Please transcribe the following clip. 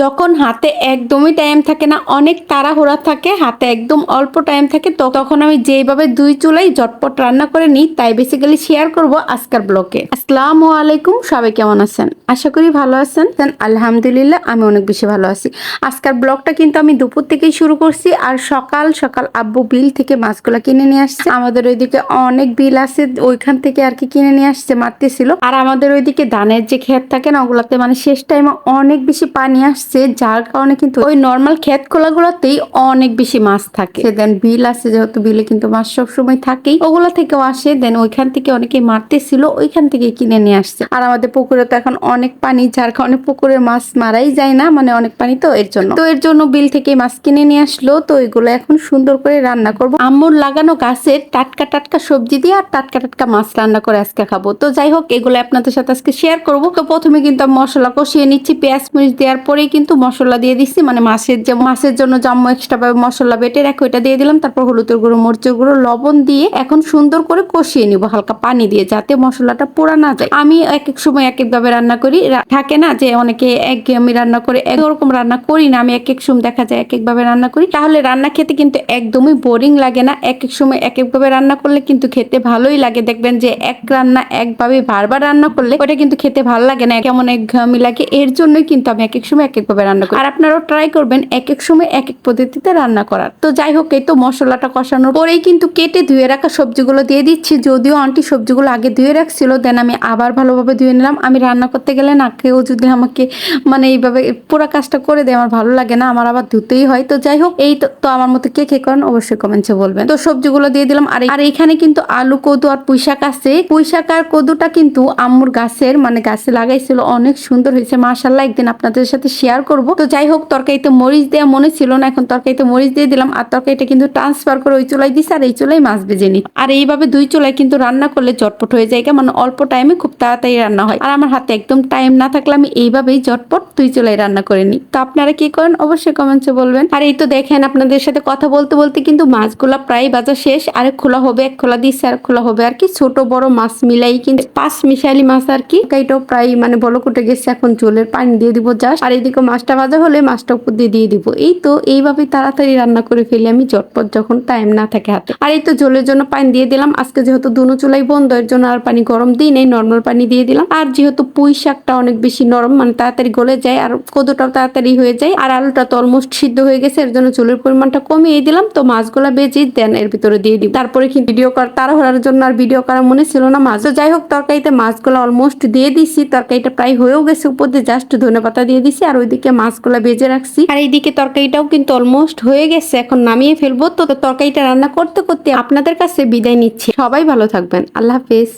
যখন হাতে একদমই টাইম থাকে না, অনেক তাড়াহুড়া থাকে, হাতে একদম অল্প টাইম থাকে, তো তখন আমি যেইভাবে দুই চুলাই ঝটপট রান্না করে নিই, তাই বেসিক্যালি শেয়ার করব আজকের ব্লকে আসসালামু আলাইকুম, সবাই কেমন আছেন? আশা করি ভালো আছেন। আলহামদুলিল্লাহ, আমি অনেক বেশি ভালো আছি। আজকের ব্লগটা কিন্তু আমি দুপুর থেকেই শুরু করছি, আর সকাল সকাল আব্বু বিল থেকে মাছগুলা কিনে নিয়ে আসছে। আমাদের ওইদিকে অনেক বিল আছে, ওইখান থেকে আর কি কিনে নিয়ে আসছে, মারতেছিল। আর আমাদের ওইদিকে ধানের যে ক্ষেত থাকে না, ওগুলাতে মানে শেষ টাইমে অনেক বেশি পানি আসছে। যার কারণে কিন্তু ওই নর্মাল ক্ষেত খোলাগুলোতেই অনেক বেশি মাছ থাকে। দেন বিল আছে যেহেতু বিলে কিন্তু মাছ সবসময় থাকেই। ওগুলা থেকেও আসে দেন ওইখান থেকে অনেকে মারতেছিল ওইখান থেকে কিনে নিয়ে আসছে। আর আমাদের পুকুরে তো এখন অনেক পানি যার কারণে পুকুরে মাছ মারাই যায় না মানে অনেক পানি তো এর জন্য। তো এর জন্য বিল থেকে মাছ কিনে নিয়ে আসলো তো এগুলো এখন সুন্দর করে রান্না করব। আম্মুর লাগানো গাছের টাটকা টাটকা সবজি দিয়ে আর টাটকা টাটকা মাছ রান্না করে আজকে খাব। তো যাই হোক এগুলো আপনাদের সাথে আজকে শেয়ার করব। তো প্রথমে কিন্তু মশলা কষিয়ে নিচ্ছি পেঁয়াজ মরিচ দেওয়ার পরেই কিন্তু মশলা দিয়ে দিচ্ছি মানে মাছের যে মাছের জন্য জাম্মু এক্সট্রা ভাবে মশলা বেটে রাখি ওইটা দিয়ে দিলাম, তারপর হলুদের গুঁড়ো, মরিচের গুঁড়ো, লবণ দিয়ে এখন সুন্দর করে কষিয়ে নিব, হালকা পানি দিয়ে, যাতে মশলাটা পোড়া না যায়। আমি এক এক সময় এক এক ভাবে রান্না করি থাকে না যে অনেকে এক আমি রান্না করে, একরকম রান্না করি না, আমি এক এক সময় দেখা যায় এক একভাবে রান্না করি। তাহলে রান্না খেতে কিন্তু একদমই বোরিং লাগে না এক এক সময় এক এক ভাবে রান্না করলে কিন্তু খেতে ভালোই লাগে। দেখবেন যে এক রান্না একভাবে বারবার রান্না করলে ওটা কিন্তু খেতে ভালো লাগে না, কেমন এক ঘামি লাগে, এর জন্যই কিন্তু আমি এক এক সময় এক এক ভাবে রান্না করি আর আপনারাও ট্রাই করবেন এক এক সময় এক এক পদ্ধতিতে রান্না করার। তো যাই হোক, এই তো মশলাটা কষানোর পরেই কিন্তু কেটে ধুয়ে রাখা সবজিগুলো দিয়ে দিচ্ছি। যদিও আন্টি সবজিগুলো আগে ধুয়ে রাখছিল দেন আমি আবার ভালোভাবে ধুয়ে নিলাম। আমি রান্না করতে গেলে না কেউ যদি আমাকে মানে এইভাবে পুরো কাজটা করে দেয়, আমার ভালো লাগে না, আমার আবার ধুতেই হয়। তো যাই হোক, এই তো তো আমার মতো কে কে করেন অবশ্যই কমেন্টসে বলবেন। তো সবজিগুলো দিয়ে দিলাম। আর আর এখানে কিন্তু আলু, কদু আর পুঁইশাক আছে। পুঁইশাক আর কদুটা কিন্তু আম্মুর গাছের মানে গাছে লাগাইছিল, অনেক সুন্দর হয়েছে। মাশাল্লাহ একদিন আপনাদের সাথে শেয়ার করব। তো যাই হোক, তরকারিতে মরিচ দেওয়া মনে ছিল না, এখন তরকারিতে মরিচ দিয়ে দিলাম। আর তরকারিটা কিন্তু ট্রান্সফার করে ওই চুলাই দিছি আর এই চুলাই মাছ ভেজে নি আর এইভাবে দুই চুলাই কিন্তু রান্না করলে চটপট হয়ে যায় মানে অল্প টাইমে খুব তাড়াতাড়ি রান্না হয়। আর আমার হাতে একদম টাইম না থাকলে আমি এইভাবেই চটপট দুই চুলাই রান্না করে নিই। তো আপনারা কি করেন? অবশ্যই কমেন্টসে বলবেন। আর এই তো দেখেন, আপনাদের সাথে কথা বলতে বলতে কিন্তু মাছগুলা প্রায় বাজার শেষ। আরেক খোলা হবে, এক খোলা দিচ্ছে আর খোলা হবে আর কি। ছোট, বড় মাছ মিলাই কিন্তু পাঁচ মিশালি মাছ আর কি। এটাও প্রায় মানে বলো কুটে গেছে, এখন জলের পানি দিয়ে দিব জাস্ট আর এইদিকে মাছটা ভাজা হলে মাছটা উপর দিয়ে দিয়ে দিব। এই তো এইভাবে তাড়াতাড়ি রান্না করে ফেলি আমি চটপট যখন টাইম না থাকে হাতে। আর এই তো জলের জন্য পানি দিয়ে দিলাম। আজকে যেহেতু দুনো চুলাই বন্ধ, এর জন্য আর পানি গরম দিই নেই নর্মাল পানি দিয়ে দিলাম। আর যেহেতু পুঁই শাকটা অনেক বেশি নরম মানে তাড়াতাড়ি গলে যায় আর কদুটাও তাড়াতাড়ি হয়ে যায়, আর আলুটা তো অলমোস্ট সিদ্ধ হয়ে গেছে, এর জন্য চুলের পরিমাণটা কমিয়ে দিলাম। তো মাছগুলা বেজে দেন, এর ভিতরে দিয়ে দিই তারপরে কি ভিডিও কর, তাড়াহুড়ার জন্য আর ভিডিও করা মনে ছিল না মাছ তো যাই হোক, তরকারিতে মাছগুলো অলমোস্ট দিয়ে দিছি। তরকারিটা প্রায় হয়েও গেছে উপর দিয়ে জাস্ট ধনে পাতা দিয়ে দিছি। আর ওইদিকে মাছগুলা ভেজে রাখছি। আর এইদিকে তরকারিটাও কিন্তু অলমোস্ট হয়ে গেছে, এখন নামিয়ে ফেলব। তো তরকারিটা রান্না করতে করতে আপনাদের কাছে বিদায় নিচ্ছি। সবাই ভালো থাকবেন। আল্লাহ হাফেজ।